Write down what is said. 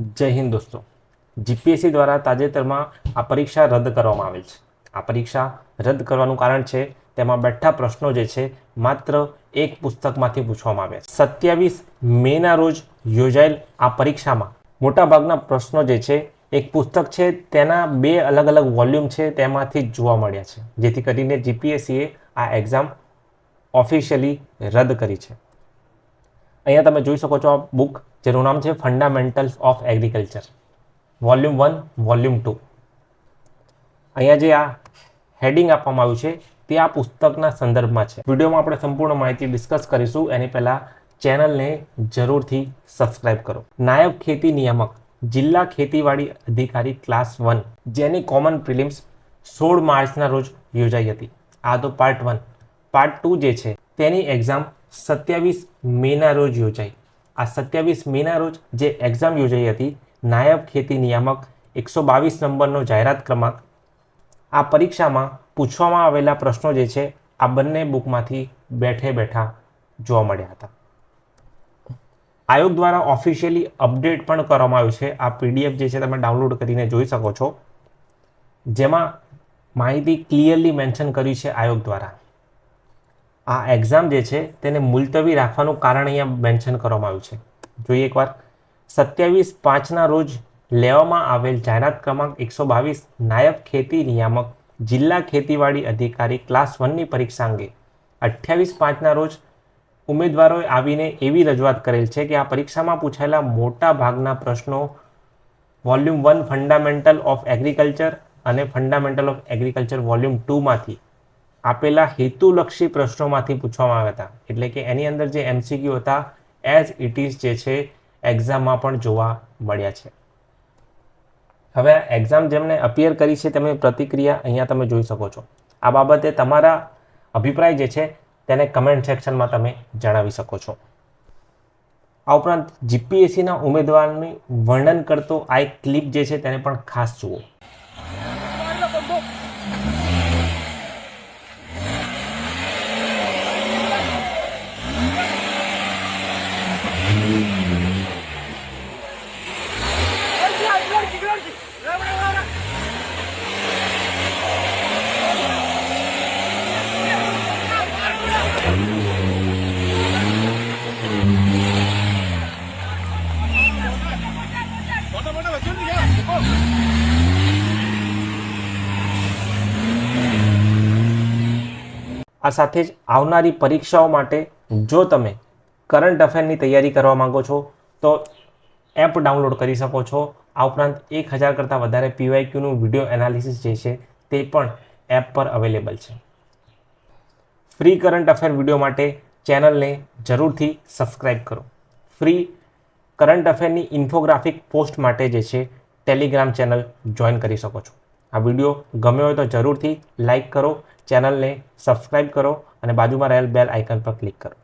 જય હિન્દ દોસ્તો. જીપીએસસી દ્વારા તાજેતરમાં આ પરીક્ષા રદ કરવામાં આવેલ છે. આ પરીક્ષા રદ કરવાનું કારણ છે, તેમાં બેઠા પ્રશ્નો જે છે, માત્ર એક પુસ્તકમાંથી પૂછવામાં આવ્યા સત્યાવીસ મેના રોજ યોજાયેલ આ પરીક્ષામાં મોટાભાગના પ્રશ્નો જે છે, એક પુસ્તક છે, તેના બે અલગ અલગ વોલ્યુમ છે, તેમાંથી જ જોવા મળ્યા છે. જેથી કરીને જીપીએસસીએ આ એક્ઝામ ઓફિશિયલી રદ કરી છે. અહીંયા તમે જોઈ શકો છો આ બુક જેનું નામ છે fundamentals of agriculture volume one volume two અહીંયા જે આ હેડિંગ આપવામાં આવ્યું છે, તે આ પુસ્તકના સંદર્ભમાં છે. વિડીયોમાં આપણે સંપૂર્ણ માહિતી ડિસ્કસ કરીશું. એની પહેલાં ચેનલને જરૂરથી સબસ્ક્રાઇબ કરો. નાયબ ખેતી નિયામક, જિલ્લા ખેતીવાડી અધિકારી ક્લાસ વન જેની કોમન પ્રિલિમ્સ સોળ માર્ચના રોજ યોજાઈ હતી. આ તો પાર્ટ વન પાર્ટ ટુ જે છે, તેની એક્ઝામ સત્યાવીસ મેના રોજ યોજાઈ. આ સત્યાવીસ મેના રોજ જે એક્ઝામ યોજાઈ હતી, નાયબ ખેતી નિયામક એકસો બાવીસ નંબરનો જાહેરાત ક્રમાંક, આ પરીક્ષામાં પૂછવામાં આવેલા પ્રશ્નો જે છે, આ બંને બુકમાંથી બેઠે બેઠા જોવા મળ્યા હતા. આયોગ દ્વારા ઓફિશિયલી અપડેટ પણ કરવામાં આવ્યું છે. આ પીડીએફ જે છે, તમે ડાઉનલોડ કરીને જોઈ શકો છો. જેમાં માહિતી ક્લિયરલી મેન્શન કરી છે આયોગ દ્વારા. આ એક્ઝામ જે છે તેને મુલતવી રાખવાનું કારણ અહીંયા મેન્શન કરવામાં આવ્યું છે. જોઈએ એકવાર. સત્યાવીસ પાંચના રોજ લેવામાં આવેલ જાહેરાત ક્રમાંક એકસો બાવીસ, નાયબ ખેતી નિયામક, જિલ્લા ખેતીવાડી અધિકારી ક્લાસ વનની પરીક્ષા અંગે. અઠ્યાવીસ પાંચના રોજ ઉમેદવારોએ આવીને એવી રજૂઆત કરેલ છે કે આ પરીક્ષામાં પૂછાયેલા મોટા ભાગના પ્રશ્નો volume one fundamental of agriculture અને ફંડામેન્ટલ ઓફ એગ્રીકલ્ચર વોલ્યુમ ટુમાંથી આપેલા હેતુલક્ષી પ્રશ્નોમાંથી પૂછવામાં આવ્યા હતા. એટલે કે એની અંદર જે એમસીક્યુ હતા એઝ ઇટ ઇઝ જે છે એક્ઝામમાં પણ જોવા મળ્યા છે. હવે એક્ઝામ જેમને અપિયર કરી છે, તેમની પ્રતિક્રિયા અહીંયા તમે જોઈ શકો છો. આ બાબતે તમારા અભિપ્રાય જે છે, તેને કમેન્ટ સેક્શનમાં તમે જણાવી શકો છો. આ ઉપરાંત જીપીએસસીના ઉમેદવારની વર્ણન કરતો આ એક ક્લિપ જે છે, તેને પણ ખાસ જુઓ. આ સાથે જ આવનારી પરીક્ષાઓ માટે જો તમે કરંટ અફેરની તૈયારી કરવા માંગો છો, તો એપ ડાઉનલોડ કરી શકો છો. આ ઉપરાંત એક હજાર કરતાં વધારે પીવાયક્યુનું વીડિયો એનાલિસિસ જે છે, તે પણ એપ પર અવેલેબલ છે. ફ્રી કરંટ અફેર વીડિયો માટે ચેનલને જરૂરથી સબસ્ક્રાઇબ કરો. ફ્રી કરંટ અફેરની ઇન્ફોગ્રાફિક પોસ્ટ માટે જે છે, ટેલિગ્રામ ચેનલ જોઈન કરી શકો છો. આ વીડિયો ગમ્યો હોય તો જરૂરથી લાઇક કરો, ચેનલને સબસ્ક્રાઇબ કરો અને બાજુમાં રહેલ બેલ આઇકન પર ક્લિક કરો.